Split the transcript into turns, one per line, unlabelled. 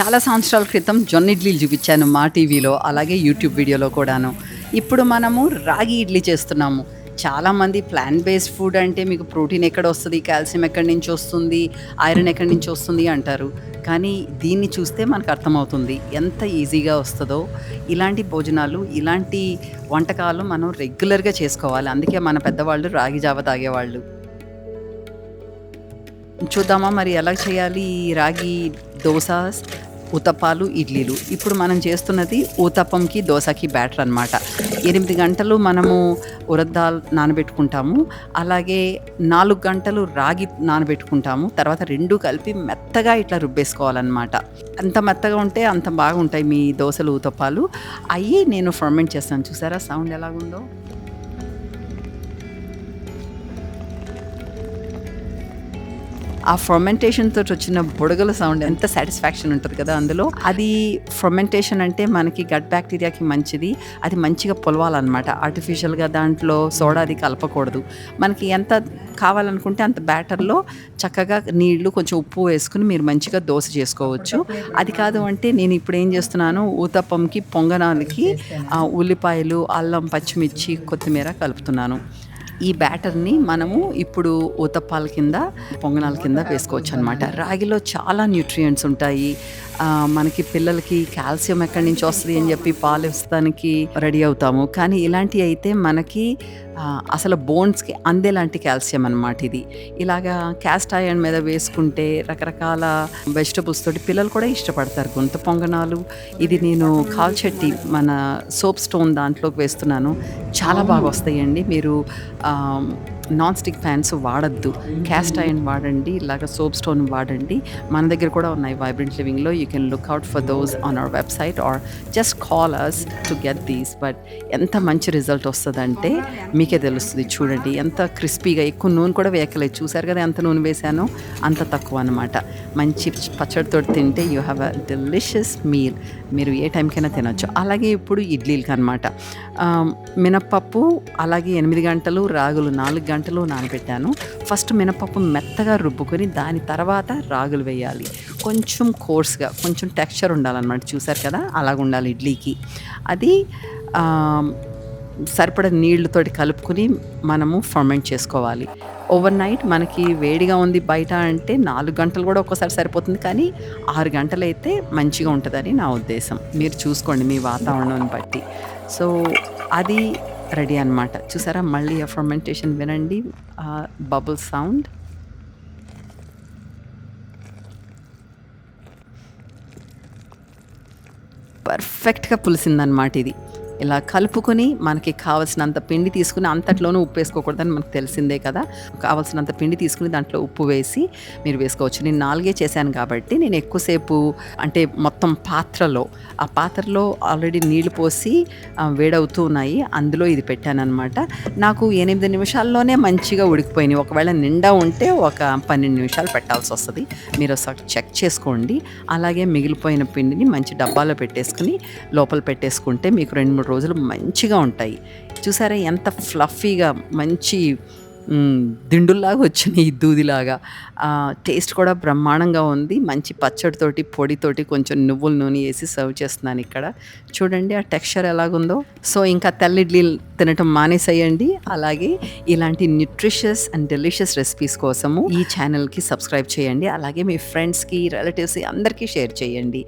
చాలా సంవత్సరాల క్రితం జొన్న ఇడ్లీలు చూపించాను మా టీవీలో అలాగే యూట్యూబ్ వీడియోలో కూడాను. ఇప్పుడు మనము రాగి ఇడ్లీ చేస్తున్నాము. చాలామంది ప్లాంట్ బేస్డ్ ఫుడ్ అంటే మీకు ప్రోటీన్ ఎక్కడ వస్తుంది కాల్షియం ఎక్కడి నుంచి వస్తుంది ఐరన్ ఎక్కడి నుంచి వస్తుంది అంటారు. కానీ దీన్ని చూస్తే మనకు అర్థమవుతుంది ఎంత ఈజీగా వస్తుందో. ఇలాంటి భోజనాలు ఇలాంటి వంటకాలు మనం రెగ్యులర్గా చేసుకోవాలి. అందుకే మన పెద్దవాళ్ళు రాగి జావ తాగేవాళ్ళు. చూద్దామా మరి ఎలా చేయాలి ఈ రాగి దోశ? ఉతప్పాలు ఇడ్లీలు. ఇప్పుడు మనం చేస్తున్నది ఊతప్పంకి దోశకి బ్యాటర్ అనమాట ఎనిమిది గంటలు మనము ఉరద్దాల్ నానబెట్టుకుంటాము. అలాగే నాలుగు గంటలు రాగి నానబెట్టుకుంటాము. తర్వాత రెండు కలిపి మెత్తగా ఇట్లా రుబ్బేసుకోవాలన్నమాట. అంత మెత్తగా ఉంటే అంత బాగుంటాయి మీ దోశలు ఊతప్పాలు అయ్యి నేను ఫర్మెంట్ చేస్తాను. చూసారా? సౌండ్ ఎలాగుందో? ఆ ఫర్మెంటేషన్ తోటి వచ్చిన బుడగల సౌండ్ ఎంత సాటిస్ఫాక్షన్ ఉంటుంది కదా అందులో? అది ఫర్మెంటేషన్ అంటే మనకి గట్ బ్యాక్టీరియాకి మంచిది. అది మంచిగా పొలవాలన్నమాట. ఆర్టిఫిషియల్గా దాంట్లో సోడా అది కలపకూడదు. మనకి ఎంత కావాలనుకుంటే అంత బ్యాటర్లో చక్కగా నీళ్ళు కొంచెం ఉప్పు వేసుకుని మీరు మంచిగా దోశ చేసుకోవచ్చు. అది కాదు అంటే నేను ఇప్పుడు ఏం చేస్తున్నాను? ఊతప్పంకి పొంగనాలకి ఉల్లిపాయలు అల్లం పచ్చిమిర్చి కొత్తిమీర కలుపుతున్నాను. ఈ బ్యాటర్ని మనము ఇప్పుడు ఊతప్పాల కింద పొంగనాల కింద వేసుకోవచ్చు అనమాట రాగిలో చాలా న్యూట్రియంట్స్ ఉంటాయి. మనకి పిల్లలకి కాల్షియం ఎక్కడి నుంచి వస్తుంది అని చెప్పి పాలు ఇస్తానికి రెడీ అవుతాము. కానీ ఇలాంటివి అయితే మనకి అసలు బోన్స్కి అందేలాంటి కాల్షియం అనమాట ఇది. ఇలాగా క్యాస్ట్ ఐరన్ మీద వేసుకుంటే రకరకాల వెజిటబుల్స్ తోటి పిల్లలు కూడా ఇష్టపడతారు. గుంత పొంగనాలు ఇది నేను కాల్చెట్టి మన సోప్ స్టోన్ దాంట్లోకి వేస్తున్నాను. చాలా బాగా వస్తాయండి. మీరు నాన్ స్టిక్ ఫ్యాన్స్ వాడద్దు. క్యాస్ట్ ఐరన్ వాడండి ఇలాగ సోప్ స్టోన్ వాడండి. మన దగ్గర కూడా ఉన్నాయి vibrant లివింగ్లో you can look out for those on our website or just call us to get these but ఎంత మంచి రిజల్ట్ వస్తుందంటే మీకే తెలుస్తుంది చూడండి. ఎంత క్రిస్పీగా ఎక్కువ నూనె కూడా వేయకలేదు చూసారు కదా ఎంత నూనె వేసానో అంత తక్కువ అనమాట మంచి పచ్చడితో తింటే you have a delicious meal మీరు ఏ టైంకైనా తినొచ్చు. అలాగే ఇప్పుడు ఇడ్లీలకి అనమాట మినప్పప్పు అలాగే ఎనిమిది గంటలు రాగులు నాలుగు గంటలు నానబెట్టాను. ఫస్ట్ మినపప్పు మెత్తగా రుబ్బుకొని దాని తర్వాత రాగులు వేయాలి. కొంచెం కోర్స్గా కొంచెం టెక్స్చర్ ఉండాలన్నమాట. చూసారు కదా? అలాగ ఉండాలి ఇడ్లీకి. అది సరిపడ నీళ్ళతోటి కలుపుకొని మనము ఫర్మెంట్ చేసుకోవాలి. ఓవర్ నైట్ మనకి వేడిగా ఉంది బయట అంటే నాలుగు గంటలు కూడా ఒక్కోసారి సరిపోతుంది కానీ ఆరు గంటలు అయితే మంచిగా ఉంటుందని నా ఉద్దేశం. మీరు చూసుకోండి మీ వాతావరణాన్ని బట్టి. సో అది రెడీ అన్నమాట. చూసారా? మళ్ళీ ఆ ఫర్మెంటేషన్ వినండి. బబుల్ సౌండ్ పర్ఫెక్ట్గా పులిసిందనమాట ఇది. ఇలా కలుపుకొని మనకి కావలసినంత పిండి తీసుకుని అంతట్లోనూ ఉప్పు వేసుకోకూడదని మనకు తెలిసిందే కదా. కావలసినంత పిండి తీసుకుని దాంట్లో ఉప్పు వేసి మీరు వేసుకోవచ్చు. నేను నాలుగే చేశాను కాబట్టి నేను ఎక్కువసేపు అంటే మొత్తం పాత్రలో ఆ పాత్రలో ఆల్రెడీ నీళ్ళు పోసి వేడవుతూ ఉన్నాయి. అందులో ఇది పెట్టాను అనమాట నాకు ఎనిమిది నిమిషాల్లోనే మంచిగా ఉడికిపోయినాయి. ఒకవేళ నిండా ఉంటే ఒక పన్నెండు నిమిషాలు పెట్టాల్సి వస్తుంది. మీరు ఒకసారి చెక్ చేసుకోండి. అలాగే మిగిలిపోయిన పిండిని మంచి డబ్బాలో పెట్టేసుకుని లోపల పెట్టేసుకుంటే మీకు రెండు మూడు రోజులు మంచిగా ఉంటాయి. చూసారా ఎంత ఫ్లఫీగా మంచి దిండుల్లాగా వచ్చినాయి దూదిలాగా. టేస్ట్ కూడా బ్రహ్మాండంగా ఉంది. మంచి పచ్చడితోటి పొడితోటి కొంచెం నువ్వుల నూనె వేసి సర్వ్ చేస్తున్నాను ఇక్కడ. చూడండి ఆ టెక్స్చర్ ఎలాగుందో. సో ఇంకా తెల్లిడ్లీ తినటం మానేసేయండి. అలాగే ఇలాంటి న్యూట్రిషియస్ అండ్ డెలిషియస్ రెసిపీస్ కోసము ఈ ఛానల్కి సబ్స్క్రైబ్ చేయండి. అలాగే మీ ఫ్రెండ్స్కి రిలేటివ్స్కి అందరికీ షేర్ చేయండి.